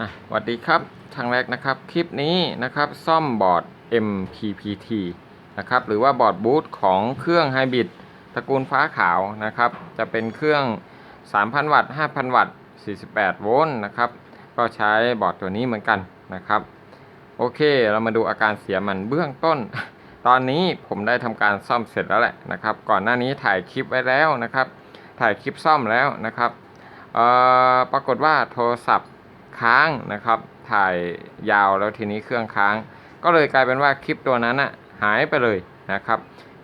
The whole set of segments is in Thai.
อะสวัสดีครับทางแรกนะครับ คลิปนี้นะครับซ่อมบอร์ด MPPT นะครับหรือว่าบอร์ดบูทของเครื่องไฮบริดตระกูลฟ้าขาวนะครับ จะเป็นเครื่อง 3,000 วัตต์ 5,000 วัตต์ 48 โวลต์นะครับ ก็ใช้บอร์ดตัวนี้เหมือนกันนะครับ โอเคเรามาดูอาการเสียมันเบื้องต้น ตอนนี้ผมได้ทำการซ่อมเสร็จแล้วแหละนะครับ ก่อนหน้านี้ถ่ายคลิปไว้แล้วนะครับ ถ่ายคลิปซ่อมแล้วนะครับเอ่อปรากฏว่าโทรศัพท์ ค้างนะครับ ถ่ายยาวแล้วทีนี้เครื่องค้าง ก็เลยกลายเป็นว่าคลิปตัวนั้นอะหายไปเลยนะครับ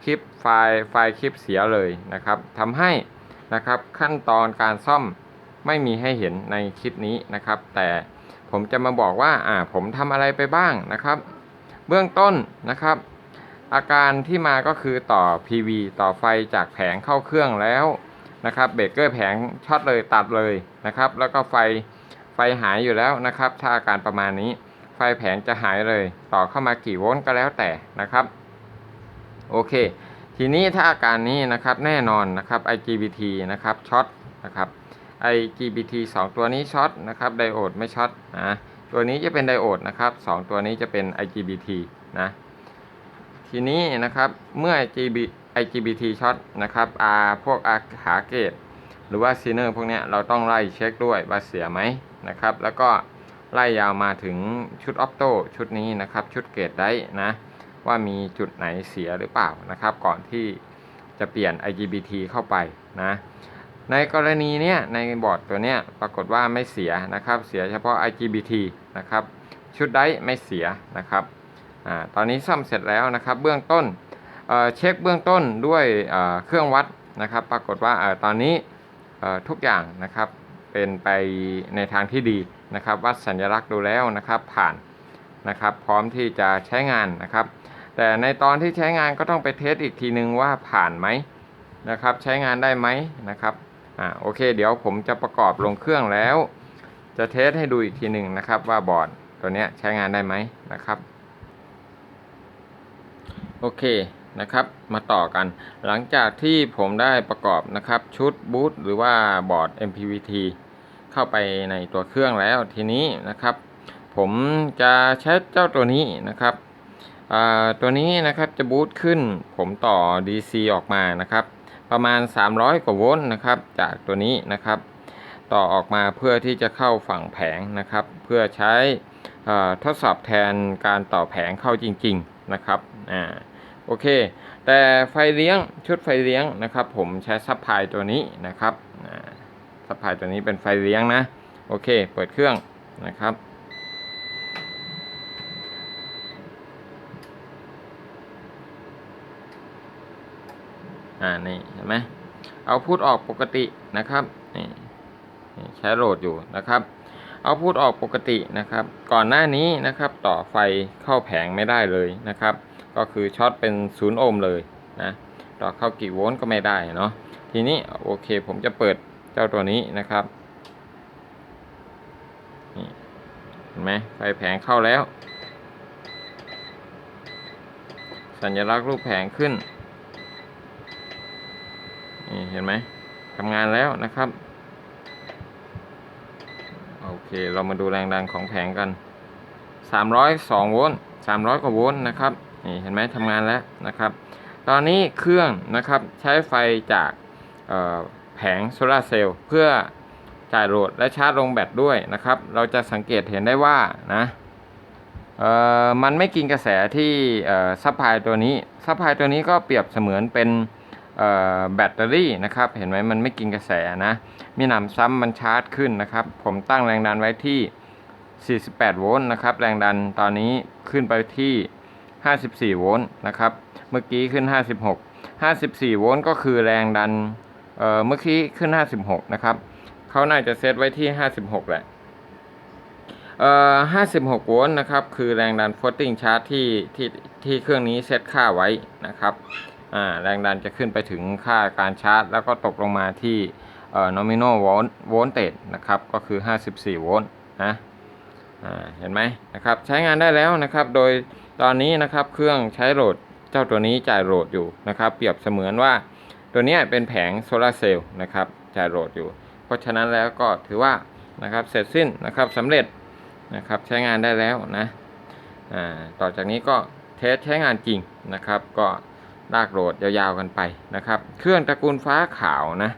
คลิปไฟล์ไฟล์คลิปเสียเลยนะครับทำให้นะครับขั้นตอนการซ่อมไม่มีให้เห็นในคลิปนี้นะครับ แต่ผมจะมาบอกว่าอ่าผมทำอะไรไปบ้างนะครับ เบื้องต้นนะครับ อาการที่มาก็คือต่อ PV ต่อไฟจากแผงเข้าเครื่องแล้วนะครับเบรกเกอร์แผงช็อตเลยตัดเลยนะครับ แล้วก็ไฟ ไฟหายอยู่แล้วนะครับ ถ้าอาการประมาณนี้ ไฟแผงจะหายเลย ต่อเข้ามากี่โวลต์ก็แล้วแต่นะครับ โอเค ทีนี้ถ้าอาการนี้นะครับแน่นอนนะครับ IGBT นะครับช็อตนะครับ IGBT 2 ตัวนี้ช็อตนะครับไดโอดไม่ช็อตนะตัวนี้จะเป็นไดโอดนะครับ 2 ตัวนี้จะเป็น IGBT นะทีนี้นะครับเมื่อ IGB IGBT ช็อตนะครับอาพวกอาหาเกต หรือว่าซีเนอร์พวกนี้เราต้องไล่เช็คด้วยว่าเสียไหมนะครับ แล้วก็ไล่ยาวมาถึงชุดออปโตชุดนี้นะครับ ชุดเกตได้นะว่ามีจุดไหนเสียหรือเปล่านะครับ ก่อนที่จะเปลี่ยน IGBT เข้าไปนะในกรณีเนี้ยในบอร์ดตัวเนี้ยปรากฏว่าไม่เสียนะครับ เสียเฉพาะ IGBT นะครับ ชุดได้ไม่เสียนะครับอ่าตอนนี้ซ่อมเสร็จแล้วนะครับ เบื้องต้นเเช็คเบื้องต้นด้วยเเครื่องวัดนะครับ ปรากฏว่าอตอนนี้ ทุกอย่างนะครับเป็นไปในทางที่ดีนะครับวัดสัญลักษณ์ดูแล้วนะครับผ่านนะครับพร้อมที่จะใช้งานนะครับ แต่ในตอนที่ใช้งานก็ต้องไปเทสอีกทีนึงว่าผ่านไหมนะครับใช้งานได้ไหมนะครับอ่าโอเค เดี๋ยวผมจะประกอบลงเครื่องแล้ว จะเทสให้ดูอีกทีหนึ่งนะครับว่าบอร์ดตัวนี้ใช้งานได้ไหมนะครับโอเค นะครับมาต่อกัน หลังจากที่ผมได้ประกอบนะครับชุดบูทหรือว่าบอร์ด MPVT เข้าไปในตัวเครื่องแล้วทีนี้นะครับ ผมจะใช้เจ้าตัวนี้นะครับตัวนี้นะครับจะบูตขึ้นผมต่อ DC ออกมานะครับ ประมาณ 300 กว่าโวลต์นะครับ จากตัวนี้นะครับ ต่อออกมาเพื่อที่จะเข้าฝั่งแผงนะครับ เพื่อใช้ทดสอบแทนการต่อแผงเข้าจริง ๆนะครับอ่า โอเค แต่ไฟเลี้ยงชุดไฟเลี้ยงนะครับ ผมใช้ซับพลายตัวนี้นะครับซับพลายตัวนี้เป็นไฟเลี้ยงนะ โอเค เปิดเครื่องนะครับ อ่า นี่เห็นไหมเอาพูดออกปกตินะครับ นี่ใช้โหลดอยู่นะครับ เอาพูดออกปกตินะครับ ก่อนหน้านี้นะครับ ต่อไฟเข้าแผงไม่ได้เลยนะครับ ก็คือช็อตเป็นศูนย์โอห์มเลยนะต่อเข้ากี่โวลต์ก็ไม่ได้เนาะทีนี้โอเคผมจะเปิดเจ้าตัวนี้นะครับนี่เห็นไหมไฟแผงเข้าแล้ว สัญลักษณ์รูปแผงขึ้นนี่เห็นไหมทำงานแล้วนะครับโอเคเรามาดูแรงดันของแผงกัน 302 โวลต์300 กว่าโวลต์นะครับ นี่เห็นไหมทำงานแล้วนะครับ ตอนนี้เครื่องนะครับใช้ไฟจากแผงโซลาเซลล์เพื่อจ่ายโหลดและชาร์จลงแบตด้วยนะครับ เราจะสังเกตเห็นได้ว่านะมันไม่กินกระแสที่ซัพพลายตัวนี้ซัพพลายตัวนี้ก็เปรียบเสมือนเป็นแบตเตอรี่นะครับ เห็นไหมมันไม่กินกระแสนะ มีหนำซ้ำมันชาร์จขึ้นนะครับ ผมตั้งแรงดันไว้ที่ 48 โวลต์นะครับ แรงดันตอนนี้ขึ้นไปที่ 54 โวลต์นะครับ เมื่อกี้ขึ้น 56 54 โวลต์ก็คือแรงดันเอ่อเมื่อกี้ขึ้น 56 นะครับเขาน่าจะเซตไว้ที่ 56 แหละเอ่อ56 โวลต์นะครับ คือแรงดัน floating charge ที่ที่ที่เครื่องนี้เซตค่าไว้นะครับอ่าแรงดันจะขึ้นไปถึงค่าการชาร์จ แล้วก็ตกลงมาที่เอ่อ nominal volt voltage นะครับ ก็คือ 54 โวลต์นะ เห็นไหมนะครับใช้งานได้แล้วนะครับ โดยตอนนี้นะครับเครื่องใช้โหลดเจ้าตัวนี้จ่ายโหลดอยู่นะครับ เปรียบเสมือนว่าตัวนี้เป็นแผงโซลาร์เซลล์นะครับจ่ายโหลดอยู่ เพราะฉะนั้นแล้วก็ถือว่านะครับเสร็จสิ้นนะครับสำเร็จนะครับใช้งานได้แล้วนะอ่าต่อจากนี้ก็เทสใช้งานจริงนะครับ ก็ลากโหลดยาวๆกันไปนะครับ เครื่องตระกูลฟ้าขาวนะ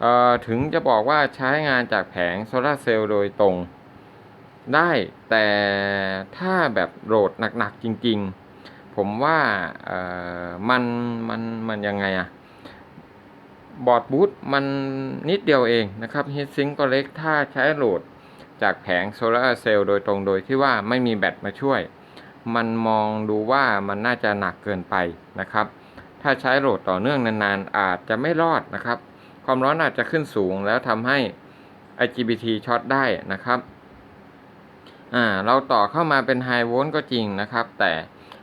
เอ่อถึงจะบอกว่าใช้งานจากแผงโซลาร์เซลล์โดยตรง ได้แต่ถ้าแบบโหลดหนักๆจริง ๆ ผมว่าเออมันมันมันยังไงอะบอร์ดบูทมันนิดเดียวเองนะครับฮีทซิงก็เล็กถ้าใช้โหลดจากแผงโซลาร์เซลล์โดยตรงโดยที่ว่าไม่มีแบตมาช่วย มันมองดูว่ามันน่าจะหนักเกินไปนะครับ ถ้าใช้โหลดต่อเนื่องนานๆ อาจจะไม่รอดนะครับ ความร้อนอาจจะขึ้นสูงแล้วทำให้ IGBT ช็อตได้นะครับ อ่าเราต่อเข้ามาเป็นไฮโวลต์ก็จริงนะครับ แต่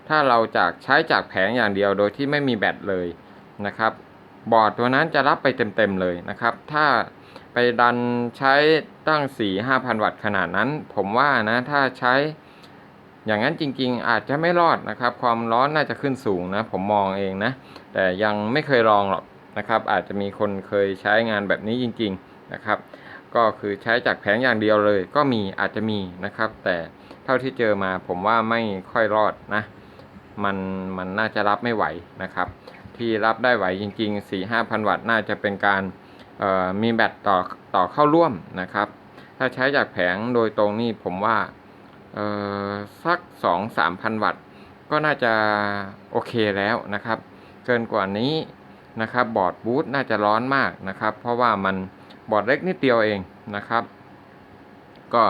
ถ้าเราจากใช้จากแผงอย่างเดียวโดยที่ไม่มีแบตเลยนะครับ บอร์ดตัวนั้นจะรับไปเต็มๆเลยนะครับ ถ้าไปดันใช้ตั้ง 4 5,000 วัตต์ขนาดนั้น ผมว่านะถ้าใช้อย่างนั้นจริงๆ อาจจะไม่รอดนะครับ ความร้อนน่าจะขึ้นสูงนะ ผมมองเองนะ แต่ยังไม่เคยลองหรอกนะครับ อาจจะมีคนเคยใช้งานแบบนี้จริง ๆนะครับ ก็คือใช้จากแผงอย่างเดียวเลย ก็มีอาจจะมีนะครับ แต่เท่าที่เจอมาผมว่าไม่ค่อยรอดนะ มันมันน่าจะรับไม่ไหวนะครับ ที่รับได้ไหวจริง ๆ 4 5 0 0 0 วัตต์น่าจะเป็นการมีแบตต่อต่อเข้าร่วมนะครับ ถ้าใช้จากแผงโดยตรงนี่ผมว่าเอ่อสัก 2 3พันวัตต์ก็น่าจะโอเคแล้วนะครับ เกินกว่านี้นะครับบอร์ดบูทน่าจะร้อนมากนะครับ เพราะว่ามัน บอร์ดเล็กนิดเดียวเองนะครับ ก็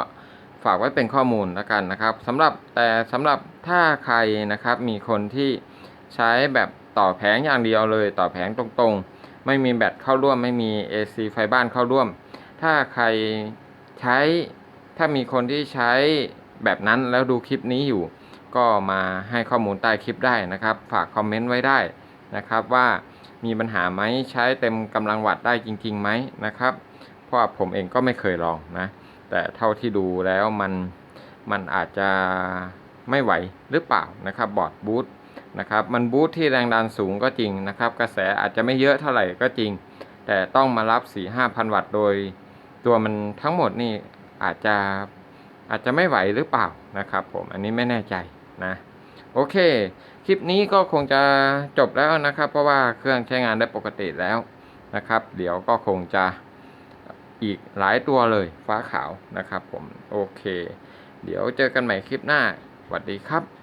ฝากไว้เป็นข้อมูลแล้วกันนะครับสำหรับแต่สำหรับถ้าใครนะครับ มีคนที่ใช้แบบต่อแผงอย่างเดียวเลย ต่อแผงตรงๆ ไม่มีแบตเข้าร่วม ไม่มี AC ไฟบ้านเข้าร่วม ถ้าใครใช้ถ้ามีคนที่ใช้แบบนั้นแล้วดูคลิปนี้อยู่ ก็มาให้ข้อมูลใต้คลิปได้นะครับ ฝากคอมเมนต์ไว้ได้นะครับว่ามีปัญหาไหมใช้เต็มกำลังวัตต์ได้จริงๆไหมนะครับ เพราะผมเองก็ไม่เคยลองนะ แต่เท่าที่ดูแล้วมันมันอาจจะไม่ไหวหรือเปล่านะครับบอร์ดบูทนะครับมันบูทที่แรงดันสูงก็จริงนะครับ กระแสอาจจะไม่เยอะเท่าไหร่ก็จริง แต่ต้องมารับ 4 5 0 0 0 วัตต์โดย ตัวมันทั้งหมดนี่อาจจะอาจจะไม่ไหวหรือเปล่านะครับ ผมอันนี้ไม่แน่ใจนะโอเค คลิปนี้ก็คงจะจบแล้วนะครับ เพราะว่าเครื่องใช้งานได้ปกติแล้วนะครับ เดี๋ยวก็คงจะ อีกหลายตัวเลยฟ้าขาวนะครับผมโอเค เดี๋ยวเจอกันใหม่คลิปหน้าสวัสดีครับ